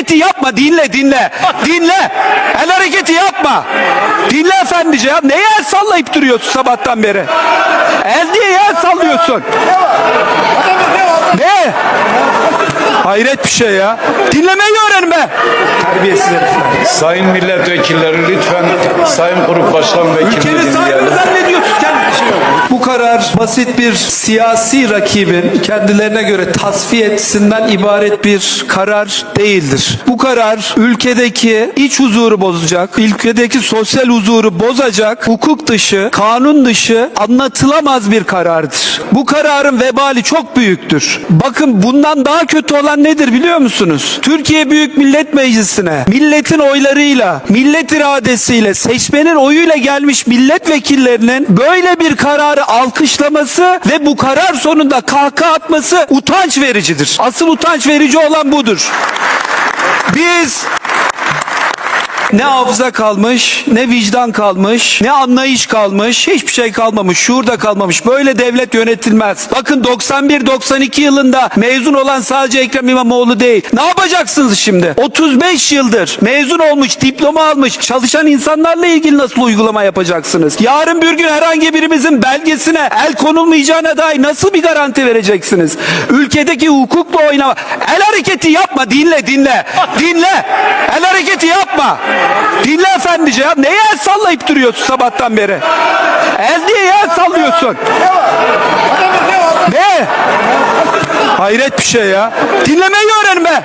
hareketi yapma. Dinle dinle. Dinle. El hareketi yapma. Dinle efendice ya. Neye el sallayıp duruyorsun sabahtan beri? El diye el sallıyorsun. Ne? Hayret bir şey ya. Dinlemeyi öğrenin be. Terbiyesiz herifler. Sayın milletvekilleri lütfen Sayın Grup Başkan Vekilini Ülkenin sahibi dinleyelim. zannediyorsunuz kendinizi. Bu karar basit bir siyasi rakibin kendilerine göre tasfiye etmesinden ibaret bir karar değildir. Bu karar ülkedeki iç huzuru bozacak, ülkedeki sosyal huzuru bozacak, hukuk dışı, kanun dışı anlatılamaz bir karardır. Bu kararın vebali çok büyüktür. Bakın bundan daha kötü olan nedir biliyor musunuz? Türkiye Büyük Millet Meclisi'ne milletin oylarıyla, millet iradesiyle, seçmenin oyuyla gelmiş milletvekillerinin böyle bir kararı alkışlaması ve bu karar sonunda kahkaha atması utanç vericidir. Asıl utanç verici olan budur. Biz ne hafıza kalmış, ne vicdan kalmış, ne anlayış kalmış, hiçbir şey kalmamış, şuur da kalmamış. Böyle devlet yönetilmez. Bakın 91-92 yılında mezun olan sadece Ekrem İmamoğlu değil. Ne yapacaksınız şimdi? 35 yıldır mezun olmuş, diploma almış, çalışan insanlarla ilgili nasıl uygulama yapacaksınız? Yarın bir gün herhangi birimizin belgesine el konulmayacağına dair nasıl bir garanti vereceksiniz? Ülkedeki hukukla oynama. El hareketi yapma, dinle dinle. Dinle. El hareketi yapma. Dinle efendice ya. Neye el sallayıp duruyorsun sabahtan beri? El diye el sallıyorsun. Ne? Hayret bir şey ya. Dinlemeyi öğrenin be.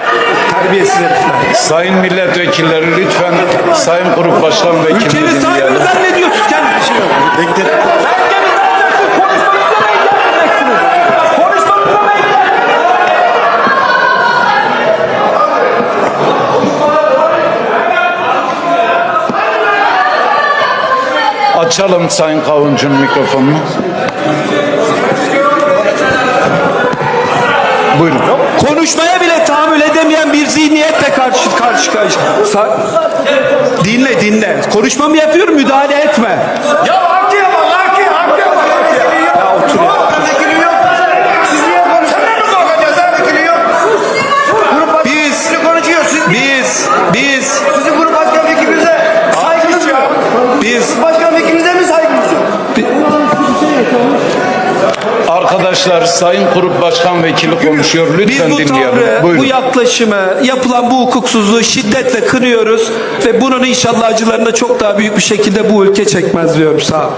Terbiyesiz herifler. Sayın milletvekilleri lütfen Sayın Grup Başkan Vekilini Açalım Sayın Kavuncu'nun mikrofonunu. Buyurun. Konuşmaya bile tahammül edemeyen bir zihniyetle karşı karşı karşı. Sa- dinle dinle. Konuşmamı yapıyorum müdahale etme. Ya Arkadaşlar Sayın Grup Başkan Vekili konuşuyor. Biz Lütfen bu dinleyelim. tavrı, Buyurun. bu yaklaşımı, yapılan bu hukuksuzluğu şiddetle kınıyoruz ve bunun inşallah acılarını çok daha büyük bir şekilde bu ülke çekmez diyorum. Sağ olun.